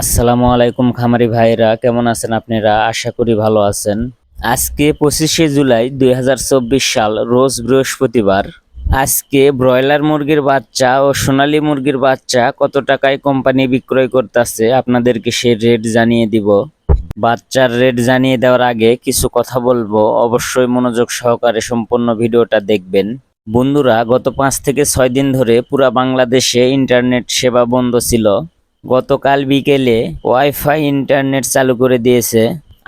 আসসালামু আলাইকুম খামারি ভাইরা কেমন আছেন আপনারা? আশা করি ভালো আছেন। আজকে পঁচিশে জুলাই দুই হাজার চব্বিশ সাল, রোজ বৃহস্পতিবার। আজকে ব্রয়লার মুরগির বাচ্চা ও সোনালী মুরগির বাচ্চা কত টাকায় কোম্পানি বিক্রয় করতেছে, আপনাদেরকে সেই রেট জানিয়ে দিব। বাচ্চার রেট জানিয়ে দেওয়ার আগে কিছু কথা বলব। অবশ্যই মনোযোগ সহকারে সম্পূর্ণ ভিডিওটা দেখবেন। বন্ধুরা, গত পাঁচ থেকে ছয় দিন ধরে পুরা বাংলাদেশে ইন্টারনেট সেবা বন্ধ ছিল। গতকাল বিকেলে ওয়াইফাই ইন্টারনেট চালু করে দিয়েছে।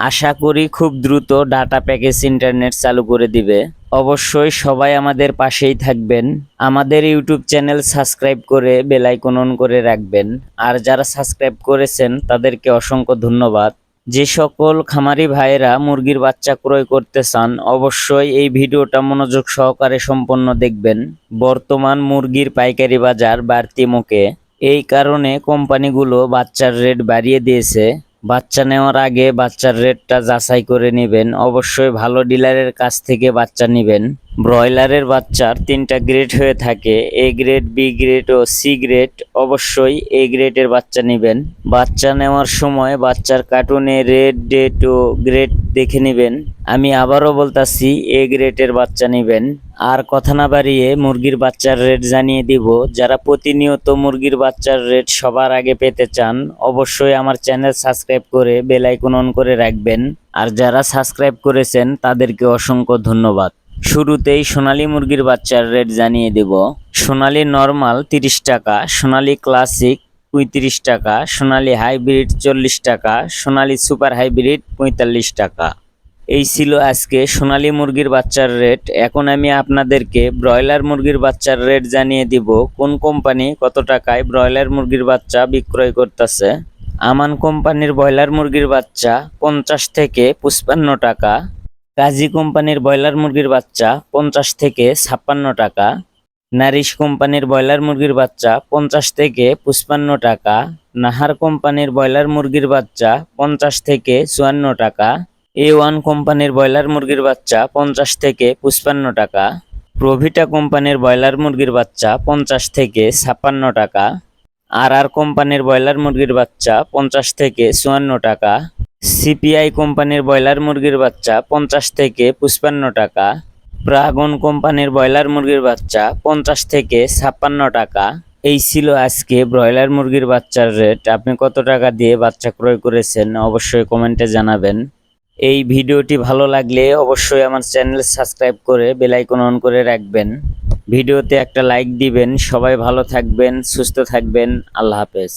আশা করি খুব দ্রুত ডাটা প্যাকেজ ইন্টারনেট চালু করে দিবে। অবশ্যই সবাই আমাদের পাশেই থাকবেন। আমাদের ইউটিউব চ্যানেল সাবস্ক্রাইব করে বেল আইকন অন করে রাখবেন। আর যারা সাবস্ক্রাইব করেছেন, তাদেরকে অসংখ্য ধন্যবাদ। যে সকল খামারি ভাইয়েরা মুরগির বাচ্চা ক্রয় করতে চান, অবশ্যই এই ভিডিওটা মনোযোগ সহকারে সম্পন্ন দেখবেন। বর্তমান মুরগির পাইকারি বাজার বাড়তি মুখে। এই কারণে কোম্পানিগুলো বাচ্চার রেট বাড়িয়ে দিয়েছে। বাচ্চা নেওয়ার আগে বাচ্চার রেটটা যাচাই করে নেবেন। অবশ্যই ভালো ডিলারের কাছ থেকে বাচ্চা নেবেন। ব্রয়লারের বাচ্চার তিনটা গ্রেড হয়ে থাকে। এ গ্রেড বি গ্রেড ও সি গ্রেড অবশ্যই এ গ্রেডের বাচ্চা নেবেন। বাচ্চা নেওয়ার সময় বাচ্চার কার্টুনে রেড ডেট ও গ্রেড দেখে নেবেন। আমি আবারও বলতাছি এ গ্রেডের বাচ্চা নেবেন। আর কথা না বাড়িয়ে মুরগির বাচ্চার রেট জানিয়ে দিব। যারা প্রতিনিয়ত মুরগির বাচ্চার রেট সবার আগে পেতে চান, অবশ্যই আমার চ্যানেল সাবস্ক্রাইব করে বেল আইকন অন করে রাখবেন। আর যারা সাবস্ক্রাইব করেছেন, তাদেরকে অসংখ্য ধন্যবাদ। শুরুতেই সোনালী মুরগির বাচ্চার রেট জানিয়ে দেব। সোনালি নর্মাল তিরিশ টাকা, সোনালী ক্লাসিক পঁয়ত্রিশ টাকা, সোনালী হাইব্রিড চল্লিশ টাকা, সোনালি সুপার হাইব্রিড পঁয়তাল্লিশ টাকা। এই ছিল আজকে সোনালী মুরগির বাচ্চার রেট এখন আমি আপনাদেরকে ব্রয়লার মুরগির বাচ্চার রেট জানিয়ে দিব। কোন কোম্পানি কত টাকায় ব্রয়লার মুরগির বাচ্চা বিক্রয় করতেছে? আমান কোম্পানির ব্রয়লার মুরগির বাচ্চা পঞ্চাশ থেকে পঁচপান্ন টাকা। কাজী কোম্পানির ব্রয়লার মুরগির বাচ্চা পঞ্চাশ থেকে ছাপ্পান্ন টাকা। নারিশ কোম্পানির ব্রয়লার মুরগির বাচ্চা পঞ্চাশ থেকে পঁচপান্ন টাকা। নাহার কোম্পানির ব্রয়লার মুরগির বাচ্চা পঞ্চাশ থেকে চুয়ান্ন টাকা। এ ওয়ান কোম্পানির ব্রয়লার মুরগির বাচ্চা পঞ্চাশ থেকে পঁচপান্ন টাকা। প্রভিটা কোম্পানির ব্রয়লার মুরগির বাচ্চা পঞ্চাশ থেকে ছাপ্পান্ন টাকা। আর আর কোম্পানির ব্রয়লার মুরগির বাচ্চা পঞ্চাশ থেকে চুয়ান্ন টাকা। সিপিআই কোম্পানির ব্রয়লার মুরগির বাচ্চা পঞ্চাশ থেকে পঁচপান্ন টাকা। প্রাগন কোম্পানির ব্রয়লার মুরগির বাচ্চা পঞ্চাশ থেকে ছাপ্পান্ন টাকা। এই ছিল আজকে ব্রয়লার মুরগির বাচ্চার রেট। আপনি কত টাকা দিয়ে বাচ্চা ক্রয় করেছেন অবশ্যই কমেন্টে জানাবেন। এই ভিডিওটি ভালো লাগলে অবশ্যই আমার চ্যানেল সাবস্ক্রাইব করে বেল আইকন অন করে রাখবেন। ভিডিওতে একটা লাইক দিবেন। সবাই ভালো থাকবেন, সুস্থ থাকবেন। আল্লাহ হাফেজ।